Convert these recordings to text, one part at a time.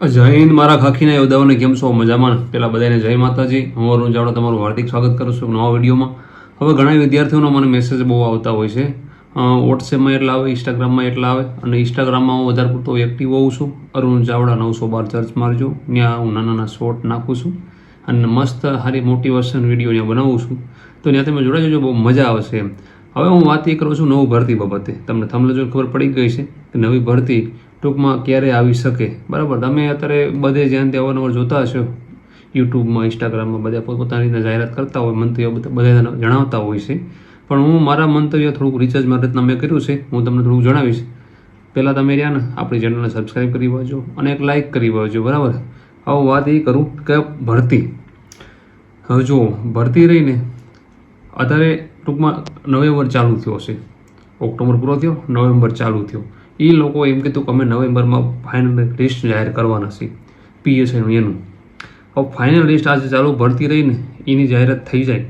જય હિન્દ, મારા ખાખીના યોદ્ધાઓને કેમ છો? મજામાં? પેલા બધાને જય માતાજી. હું અરુણ ચાવડા તમારું હાર્દિક સ્વાગત કરું છું નવા વિડીયોમાં. હવે ઘણા વિદ્યાર્થીઓનો મને મેસેજ બહુ આવતા હોય છે. વોટ્સએપમાં એટલા આવે ઇન્સ્ટાગ્રામમાં એટલા આવે, અને ઇન્સ્ટાગ્રામમાં હું વધારે પૂરતો એક્ટિવ હોઉં છું. અરુણ ચાવડા, નવસો બાર ચર્ચ મારજો. ત્યાં હું નાના નાના શોર્ટ નાખું છું. અને મસ્ત સારી મોટિવેશન વીડિયો ત્યાં બનાવું છું. તો ત્યાં તમે જોડાઈ જજો, બહુ મજા આવશે એમ. હવે હું વાત એ કરું છું નવું ભરતી બાબતે. તમને થમલે જો ખબર પડી ગઈ છે કે નવી ભરતી ટૂંકમાં ક્યારે આવી શકે? બરાબર. તમે અત્યારે બધે જ્યાં તે અવારનવાર જોતા હશો, યુટ્યુબમાં, ઇન્સ્ટાગ્રામમાં, બધા પોતપોતાની રીતે જાહેરાત કરતા હોય, મંતવ્ય બધા જણાવતા હોય છે. પણ હું મારા મંતવ્ય થોડુંક રિસર્ચ માટે મેં કર્યું છે. હું તમને થોડુંક જણાવીશ. પહેલાં તમે રહ્યા ને, આપણી ચેનલને સબસ્ક્રાઈબ કરી વાંચો અને એક લાઇક કરી વાંચો બરાબર? હવે વાત એ કરું કે ભરતી. હવે જુઓ, ભરતી રહીને અત્યારે ટૂંકમાં નવેમ્બર ચાલુ થયો છે. ઓક્ટોબર પૂરો થયો નવેમ્બર ચાલુ થયો. એ લોકો એમ કીધું કે અમે નવેમ્બરમાં ફાઇનલ લિસ્ટ જાહેર કરવાના છીએ પીએસઆઈનું એનું હવે ફાઇનલ લિસ્ટ આજે ચાલુ ભરતી રહીને એની જાહેરાત થઈ જાય.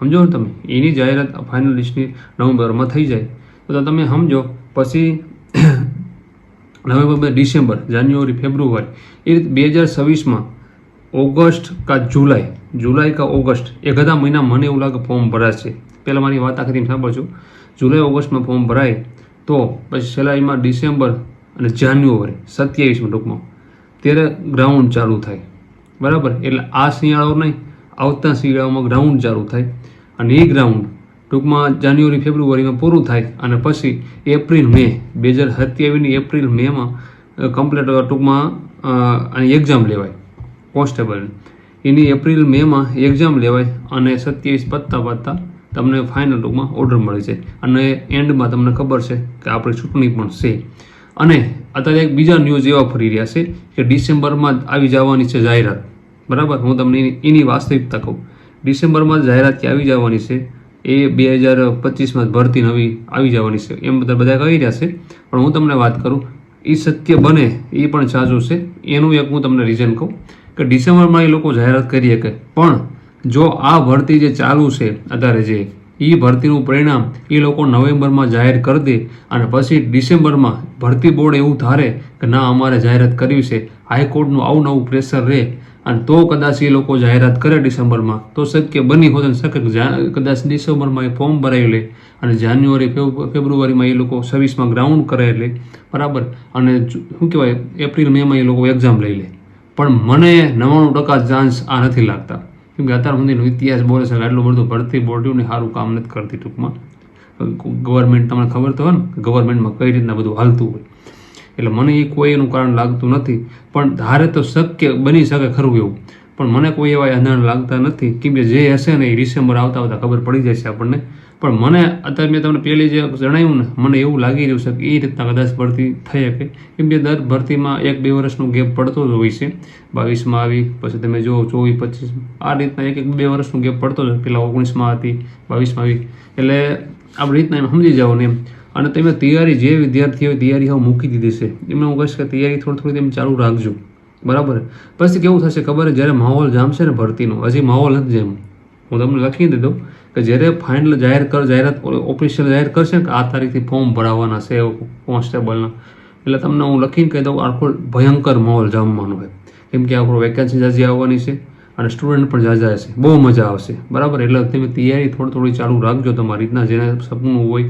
સમજો ને તમે? એની જાહેરાત ફાઇનલ લિસ્ટની નવેમ્બરમાં થઈ જાય. તો તમે સમજો, પછી નવેમ્બર ડિસેમ્બર, જાન્યુઆરી, ફેબ્રુઆરી, એ રીતે બે હજાર છવ્વીસમાં ઓગસ્ટ કા જુલાઈ જુલાઈ કા ઓગસ્ટ, એ બધા મહિના મને એવું લાગે ફોર્મ ભરાશે. પહેલાં મારી વાત આખરી સાંભળજો. જુલાઈ, ઓગસ્ટમાં ફોર્મ ભરાય. તો પછી છેલ્લા ડિસેમ્બર અને જાન્યુઆરી સત્યાવીસમાં ટૂંકમાં ત્યારે ગ્રાઉન્ડ ચાલુ થાય. બરાબર? એટલે આ શિયાળો નહીં, આવતા શિયાળામાં ગ્રાઉન્ડ ચાલુ થાય. અને એ ગ્રાઉન્ડ ટૂંકમાં જાન્યુઆરી, ફેબ્રુઆરીમાં પૂરું થાય અને પછી એપ્રિલ, મે બે હજાર સત્યાવીસની એપ્રિલ, મેમાં કમ્પ્લીટ ટૂંકમાં આની એક્ઝામ લેવાય. કોન્સ્ટેબલ એની એપ્રિલ, મેમાં એક્ઝામ લેવાય અને સત્યાવીસ પત્તા પત્તા તમને ફાઇનલ ટૂંકમાં ઓર્ડર મળે છે. અને એન્ડમાં તમને ખબર છે કે આપણી ચૂંટણી પણ છે. અને અત્યારે એક બીજા ન્યૂઝ એવા ફરી રહ્યા છે કે ડિસેમ્બરમાં આવી જવાની છે જાહેરાત. બરાબર? હું તમને એની વાસ્તવિકતા કહું. ડિસેમ્બરમાં જાહેરાત કે આવી જવાની છે? એ બે હજાર પચીસમાં ભરતી નવી આવી જવાની છે. એમ બધા બધા કહી રહ્યા છે. પણ હું તમને વાત કરું એ સત્ય બને એ પણ સાચું છે. એનું એક હું તમને રીઝન કહું કે ડિસેમ્બરમાં એ લોકો જાહેરાત કરી શકે. પણ જો આ ભરતી જે ચાલુ છે અત્યારે જે એ ભરતીનું પરિણામ એ લોકો નવેમ્બરમાં જાહેર કરી દે અને પછી ડિસેમ્બરમાં ભરતી બોર્ડ એવું ધારે કે ના, અમારે જાહેરાત કરવી છે, હાઈકોર્ટનું આવું નવું પ્રેશર રહે અને તો કદાચ એ લોકો જાહેરાત કરે ડિસેમ્બરમાં, તો શક્ય બની હોત શક્ય કદાચ ડિસેમ્બરમાં એ ફોર્મ ભરાવી લે અને જાન્યુઆરી ફેબ્રુઆરીમાં એ લોકો સર્વિસમાં ગ્રાઉન્ડ કરે લે બરાબર? અને શું કહેવાય, એપ્રિલ, મેમાં એ લોકો એક્ઝામ લઈ લે. પણ મને નવ્વાણું ટકા ચાન્સ આ નથી લાગતા. કેમ કે અત્યાર સુધીનો ઇતિહાસ બોલે છે, એટલું બધું ભરતી બોર્ડ્યું ને સારું કામ નથી કરતી ટૂંકમાં. ગવર્મેન્ટ તમને ખબર તો હોય ને ગવર્મેન્ટમાં કઈ રીતના બધું હાલતું હોય. એટલે મને એ કોઈ એનું કારણ લાગતું નથી, પણ ધારે તો શક્ય બની શકે ખરું એવું. પણ મને કોઈ એવા અંધાણ લાગતા નથી. કેમ કે જે હશે ને એ ડિસેમ્બર આવતા આવતા ખબર પડી જશે આપણને. પણ મને અત્યારે મેં તમને પહેલી જે જણાવ્યું ને, મને એવું લાગી રહ્યું છે કે એ રીતના કદાચ ભરતી થઈ શકે. કેમ કે દર ભરતીમાં એક બે વર્ષનો ગેપ પડતો જ હોય છે. બાવીસમાં આવી, પછી તમે જુઓ ચોવીસ, પચીસ, આ રીતના એક એક બે વર્ષનો ગેપ પડતો જ. પેલા ઓગણીસમાં હતી, બાવીસમાં આવી. એટલે આપણી રીતના એમ સમજી જાઓ ને એમ. અને તમે તૈયારી જે વિદ્યાર્થીઓ તૈયારી હવે મૂકી દીધી છે એમને હું કહીશ કે તૈયારી થોડી થોડી તમે ચાલુ રાખજો. બરાબર? પછી કેવું થશે ખબર? જ્યારે માહોલ જામશે ને ભરતીનો, હજી માહોલ નથી જેમ હું તમને લખી દીધું કે જ્યારે ફાઇનલ જાહેર કર, જાહેરાત ઓફિશિયલ જાહેર કરશે કે આ તારીખથી ફોર્મ ભરાવાના છે કોન્સ્ટેબલના એટલે તમને હું લખીને કહી દઉં, આખો ભયંકર માહોલ જામવાનો હોય કેમ કે આપણો વેકેન્સી જાજી આવવાની છે અને સ્ટુડન્ટ પણ જાજા હશે. બહુ મજા આવશે. બરાબર? એટલે તમે તૈયારી થોડી થોડી ચાલુ રાખજો તમારી રીતના, જેને સપનું હોય.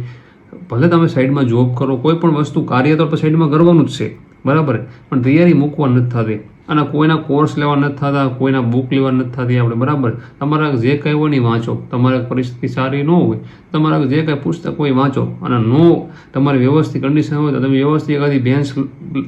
ભલે તમે સાઈડમાં જોબ કરો, કોઈ પણ વસ્તુ કાર્ય તો સાઈડમાં કરવાનું જ છે. બરાબર? પણ તૈયારી મૂકવા નથી થતી. અને કોઈના કોર્સ લેવા નથી થતા, કોઈના બુક લેવા નથી થતી આપણે, બરાબર? તમારા જે કંઈ હોય નહીં વાંચો. તમારે પરિસ્થિતિ સારી ન હોય, તમારા જે કંઈ પુસ્તક હોય વાંચો. અને નો તમારી વ્યવસ્થિત કન્ડિશન હોય તો તમે વ્યવસ્થિત એકાદી બેન્ચ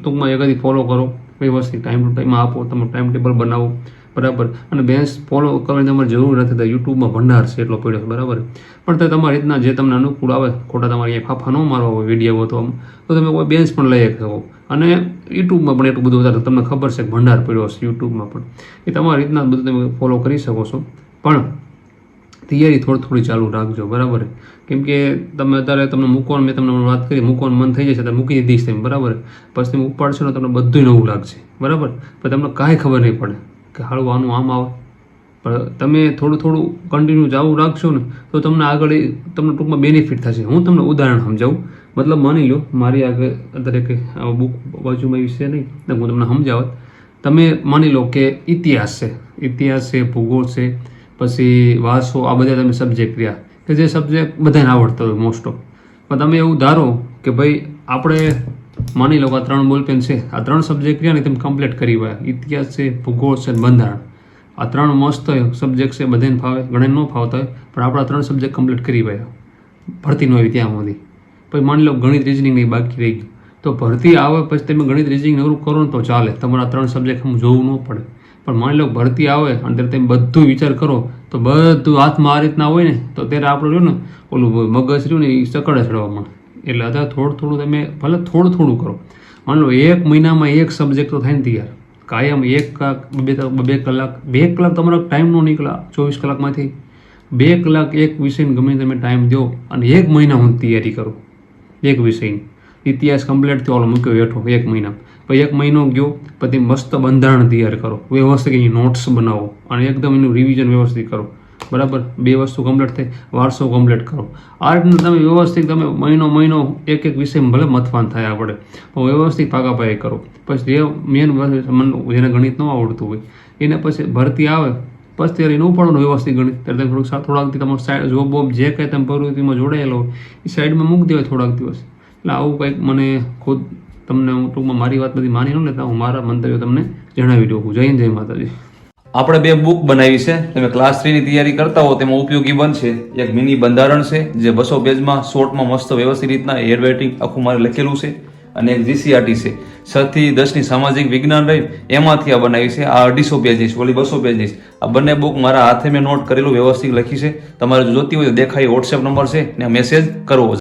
ટૂંકમાં એકાદી ફોલો કરો. વ્યવસ્થિત ટાઈમ ટુ ટાઈમ આપો તમે ટાઈમ ટેબલ બનાવો. બરાબર? અને બેન્ચ ફોલો કરવાની તમારે જરૂર નથી તો યુટ્યુબમાં ભંડાર છે એટલો પડ્યો બરાબર? પણ તે તમારી રીતના જે તમને અનુકૂળ આવે, ખોટા તમારે અહીંયા ફાફા ન મારવા હોય વીડિયો તો તમે કોઈ બેન્ચ પણ લઈ શકો. અને યુટ્યુબમાં પણ એટલું બધું વધારે તમને ખબર છે ભંડાર પડ્યો હશે યુટ્યુબમાં પણ. એ તમારી રીતના બધું તમે ફોલો કરી શકો છો. પણ તૈયારી થોડી થોડી ચાલુ રાખજો, બરાબર? કેમ કે તમે અત્યારે તમને મૂકવાનું, મેં તમને વાત કરી, મૂકવાનું મન થઈ જશે તો મૂકી દીધીશ તમે બરાબર? પછી તમે ઉપાડશો ને તમને બધું નવું લાગશે, બરાબર? પણ તમને કાંઈ ખબર નહીં પડે કે હાળું આનું આમ આવે. પણ તમે થોડું થોડું કન્ટિન્યુ ચાલુ રાખશો ને, તો તમને આગળ તમને ટૂંકમાં બેનિફિટ થશે. હું તમને ઉદાહરણ સમજાવું. મતલબ માની લો, મારી આગળ અત્યારે કે બુક બાજુમાં વિશે નહીં હું તમને સમજાવત. તમે માની લો કે ઇતિહાસ છે ઇતિહાસ છે, ભૂગોળ છે, પછી વાસો આ બધા તમે સબ્જેક્ટ રહ્યા, કે જે સબ્જેક્ટ બધાને આવડતો હોય મોસ્ટ ઓફ પણ તમે એવું ધારો કે ભાઈ, આપણે માની લો કે આ ત્રણ બોલપેન છે, આ ત્રણ સબ્જેક્ટ રહ્યા ને તમે કમ્પ્લીટ કરી ગયા ઇતિહાસ છે, ભૂગોળ છે બંધારણ. આ ત્રણ મસ્ત સબ્જેક્ટ છે, બધાને ફાવે ઘણા ન ફાવતા હોય, પણ આપણા ત્રણ સબ્જેક્ટ કમ્પ્લીટ કરી ગયા ભરતી ન હોય ત્યાં સુધી. પછી માની લો ગણિત રિઝનિંગ નહીં બાકી રહી ગયું. તો ભરતી આવે પછી તમે ગણિત રિઝનિંગ નવરું કરો ને તો ચાલે. તમારા ત્રણ સબ્જેક્ટ હું જોવું ન પડે. પણ માની લો ભરતી આવે અને ત્યારે તમે બધું વિચાર કરો, તો બધું હાથમાં આ રીતના હોય ને, તો ત્યારે આપણે રહ્યું ને, ઓલું મગજ રહ્યું ને એ સકડે ચડવા માંડે. એટલે અત્યારે થોડું થોડું તમે ભલે થોડું થોડું કરો. માની લો એક મહિનામાં એક સબ્જેક્ટ તો થાય ને તૈયાર. કાયમ એક કલાક, બે બે કલાક બે કલાક તમારો ટાઈમ નો નીકળે, ચોવીસ કલાકમાંથી. બે કલાક એક વિષયને ગમે તમે ટાઈમ દો અને એક મહિના હું તૈયારી કરું. એક વિષયની ઇતિહાસ કમ્પ્લીટ થયો મૂક્યો હેઠો એક મહિના. પછી એક મહિનો ગયો, પછી મસ્ત બંધારણ તૈયાર કરો. વ્યવસ્થિત એની નોટ્સ બનાવો અને એકદમ એનું રિવિઝન વ્યવસ્થિત કરો. બરાબર? બે વસ્તુ કમ્પ્લીટ થઈ, વારસો કમ્પ્લીટ કરો. આ રીતના તમે વ્યવસ્થિત તમે મહિનો મહિનો એક એક વિષય ભલે મતવાન થાય આપણે પણ વ્યવસ્થિત પાકાપાઈ કરો. પછી જે મેન જેને ગણિત ન આવડતું હોય, એને પછી ભરતી આવે પછી ત્યારે એનું પણ વ્યવસ્થિત ગણિત ત્યારે થોડુંક થોડાક દી સાઈડ જોબ બોબ જે કંઈ તમે પ્રવૃત્તિમાં જોડાયેલો એ સાઈડમાં મૂકી દેવાય થોડાક દિવસ. એટલે આવું કંઈક મને ખુદ તમને હું ટૂંકમાં મારી વાત બધી માની ન લેતા, હું મારા મંતવ્યો તમને જણાવી દઉં છું. જય હિન્દ, જય માતાજી. આપણે બે બુક બનાવી છે. તમે ક્લાસ થ્રીની તૈયારી કરતા હો, તેમાં ઉપયોગી બનશે. એક મિની બંધારણ છે, જે બસો પેજમાં શોર્ટમાં મસ્ત વ્યવસ્થિત રીતના એર રાઇટિંગ આખું મારે લખેલું છે. અને એક જીસીઆરટી છે. છ થી દસની સામાજિક વિજ્ઞાન રહી, એમાંથી આ બનાવી છે. આ અઢીસો પેજીસ ઓલી બસો પેજીસ આ બંને બુક મારા હાથે મેં નોટ કરેલું, વ્યવસ્થિત લખી છે. તમારે જોતી હોય તો દેખાય વોટ્સએપ નંબર છે, ને મેસેજ કરવો